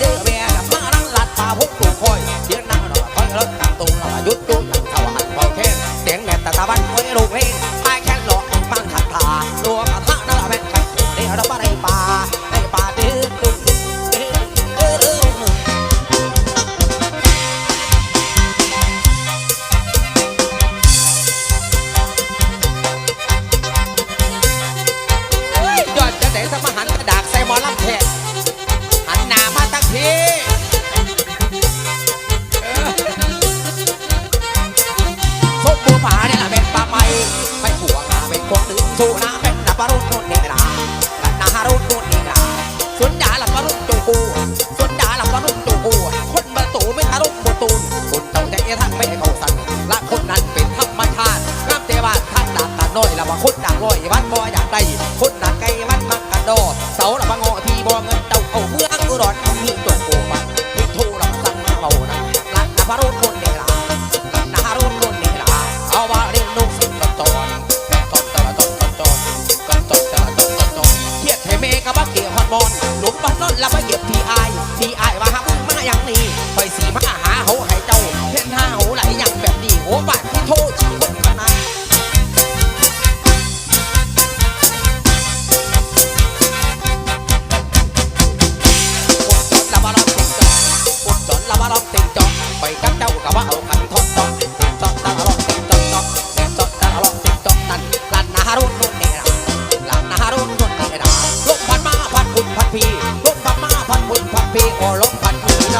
เด้อแม่กับมานั่งลัดป่าพกตูคยเสียงนั่งรอคอยรถตั้งตูรอยุดจุดเข้าหันเบาแค่เสียแม่ตาตาบันคอยลูกให้ చూనా పెద్ద పరుడు నిద్రా నహరు నిద్రా సుండాల పరుడు చూపు సుండాల పరుడు చూపు คนประตูไม่ทะลุประตูคนต้องใจทั้งไม่เข้าสันละคนนั้นเป็นธรรมชาติน้ำเทวาท่านดักกันน้อยละว่าคนดักร้อยวัดบ่อยากได้คน บ่นอนแล้วบ่เก็บพีไอพีไอายว่าหักมาอย่างนี้คอยสีมาหาเฮาให้เจ้าเห็นหาเฮาไหลอย่างแบบนี้โอ้บาดที่โทษชีวิตมานาอดจอนละบ่รอบติงจอกอดจอนละบ่รอบติงจอกคอยกับเจ้าก็ว่าเอาคันทอดจอก